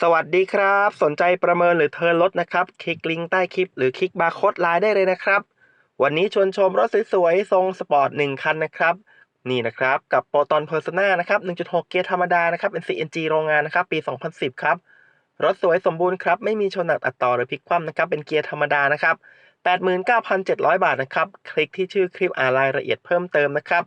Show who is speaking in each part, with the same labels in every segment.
Speaker 1: สวัสดีครับ สนใจประเมินหรือเทิร์นรถนะครับ คลิกลิงก์ใต้คลิปหรือคลิกบาร์โค้ดไลน์ได้เลยนะครับ วันนี้ชวนชมรถสวยๆ ทรงสปอร์ต 1 คันนะครับ นี่นะครับ กับโปรตอนเพอร์ซนานะครับ 1.6 เกียร์ธรรมดานะครับ เป็น CNG โรงงานนะครับ ปี 2010 ครับ รถสวยสมบูรณ์ครับ ไม่มีชนหนักอัดต่อหรือพลิกคว่ำนะครับ เป็นเกียร์ธรรมดานะครับ 89,700 บาทนะครับ คลิกที่ชื่อคลิปอ่านรายละเอียดเพิ่มเติมนะครับ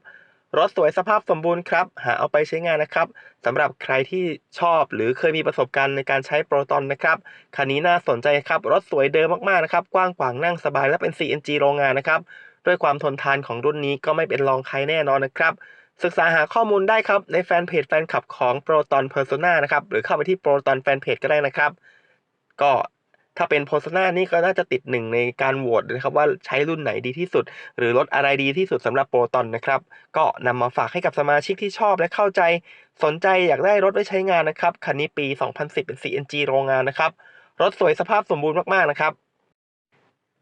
Speaker 1: รถสวยสภาพสมบูรณ์ครับ หาเอาไปใช้งานนะครับสำหรับใครที่ชอบหรือเคยมีประสบการณ์ในการใช้โปรตอนนะครับคันนี้น่าสนใจครับ รถสวยเดิมมากๆนะครับ กว้างขวางนั่งสบายและเป็น CNG โรงงานนะครับ ด้วยความทนทานของรุ่นนี้ก็ไม่เป็นรองใครแน่นอนนะครับ ศึกษาหาข้อมูลได้ครับ ในแฟนเพจแฟนคลับของ Proton Persona นะครับหรือเข้าไปที่ Proton Fanpage ก็ได้นะครับ ก็ ถ้าเป็น Persona นี่ก็น่าจะติดหนึ่งในการโหวตนะครับว่าใช้รุ่นไหนดีที่สุด หรือรถอะไรดีที่สุดสำหรับ Proton นะครับ ก็นำมาฝากให้กับสมาชิกที่ชอบและเข้าใจ สนใจอยากได้รถไว้ใช้งานนะครับ คันนี้ปี 2010 เป็น CNG โรงงานนะครับ รถสวยสภาพสมบูรณ์มากๆนะครับ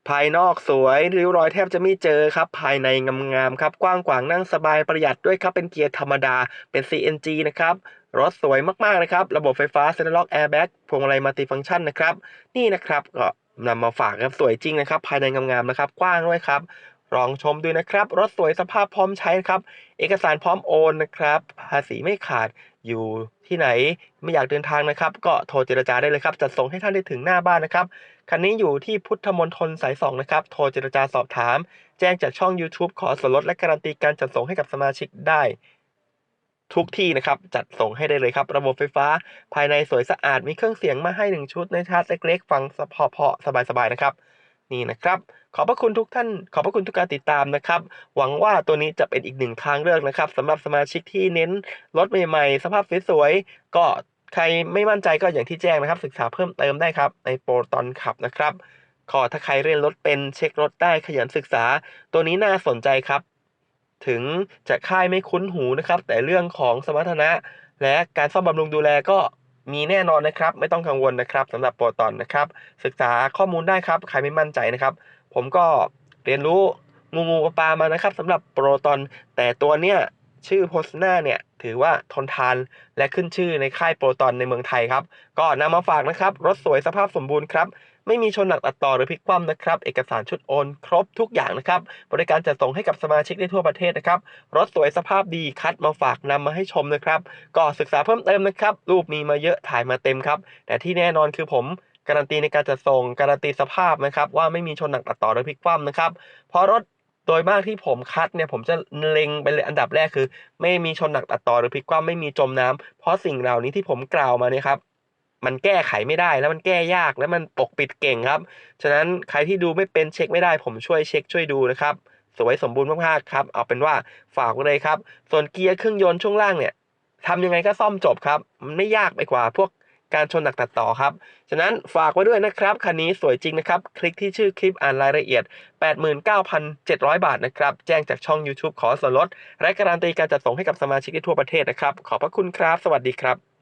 Speaker 1: ภายนอกสวยริ้วรอยแทบจะไม่เจอครับ ภายในงามๆครับ กว้างขวางนั่งสบายประหยัดด้วยครับ เป็นเกียร์ธรรมดาเป็น CNG นะครับ รถสวยมากๆนะครับ ระบบไฟฟ้าเซ็นทรัลล็อกแอร์แบ็กพวงมาลัยมัลติฟังก์ชันนะครับ นี่นะครับก็นำมาฝากครับสวยจริงนะครับ ภายในงามๆนะครับ กว้างด้วยครับลองชมดูนะครับ รถสวยสภาพพร้อมใช้นะครับ เอกสารพร้อมโอนนะครับ ภาษีไม่ขาดอยู่ที่ไหนไม่อยากเดินทางนะครับ ก็โทรเจรจาได้เลยครับ จัดส่งให้ท่านได้ถึงหน้าบ้านนะครับ คันนี้อยู่ที่พุทธมณฑลสายสองนะครับ โทรเจรจาสอบถาม แจ้งจากช่อง YouTube ขอส่วนลดและการันตีการจัดส่งให้กับสมาชิกได้ ทุกที่นะครับ จัดส่งให้ได้เลยครับ ระบบไฟฟ้าภายในสวยสะอาดมีเครื่องเสียงมาให้หนึ่งชุดในชาร์จเล็กๆ ฟังเพาะๆสบายๆนะครับ นี่นะครับ ขอบพระคุณทุกท่าน ขอบพระคุณทุกการติดตามนะครับ หวังว่าตัวนี้จะเป็นอีกหนึ่งทางเลือกนะครับสำหรับสมาชิกที่เน้นรถใหม่ๆ สภาพสวยๆก็ใครไม่มั่นใจก็อย่างที่แจ้งนะครับ ศึกษาเพิ่มเติมได้ครับ ในโปรตอนขับนะครับขอถ้าใครเรียนรถเป็นเช็ครถได้ขยันศึกษา ตัวนี้น่าสนใจครับ ถึงจะค่ายไม่คุ้นหูนะครับ แต่เรื่องของสมรรถนะ และการซ่อมบำรุงดูแลก็มีแน่นอนนะครับ ไม่ต้องกังวลนะครับสำหรับโปรตอนนะครับ ศึกษาข้อมูลได้ครับ ใครไม่มั่นใจนะครับ ผมก็เรียนรู้งูงูปลามานะครับสำหรับโปรตอน แต่ตัวเนี้ยชื่อโพสนาเนี่ยถือว่าทนทานและขึ้นชื่อในค่ายโปรตอนในเมืองไทยครับ ก็นำมาฝากนะครับ รถสวยสภาพสมบูรณ์ครับ ไม่มีชนหนักตัดต่อหรือพลิกคว่ำนะครับ เอกสารชุดโอนครบทุกอย่างนะครับ บริการจัดส่งให้กับสมาชิกได้ทั่วประเทศนะครับ รถสวยสภาพดีคัดมาฝากนำมาให้ชมนะครับ ก็ศึกษาเพิ่มเติมนะครับ รูปมีมาเยอะถ่ายมาเต็มครับ แต่ที่แน่นอนคือผมการันตีในการจัดส่งการันตีสภาพนะครับ ว่าไม่มีชนหนักตัดต่อหรือพลิกคว่ำนะครับเพราะรถโดยมากที่ผมคัดเนี่ยผมจะเล็งไปเลยอันดับแรกคือ ไม่มีชนหนักตัดต่อหรือพลิกคว่ำไม่มีจมน้ำเพราะสิ่งเหล่านี้ที่ผมกล่าวมาเนี่ยครับ มันแก้ไขไม่ได้แล้วมันแก้ยากแล้วมันปกปิดเก่งครับ ฉะนั้นใครที่ดูไม่เป็นเช็คไม่ได้ ผมช่วยเช็คช่วยดูนะครับ สวยสมบูรณ์มากๆครับเอาเป็นว่าฝากไว้เลยครับ ส่วนเกียร์เครื่องยนต์ช่วงล่างเนี่ยทำยังไงก็ซ่อมจบครับ มันไม่ยากไปกว่าพวกการชนหนักตัดต่อครับ ฉะนั้นฝากไว้ด้วยนะครับคันนี้สวยจริงนะครับ คลิกที่ชื่อคลิปอ่านรายละเอียด 89,700 บาทนะครับ แจ้งจากช่อง YouTube ขอส่วนลด และการันตีการจัดส่งให้กับสมาชิกทั่วประเทศนะครับ ขอบพระคุณครับ สวัสดีครับ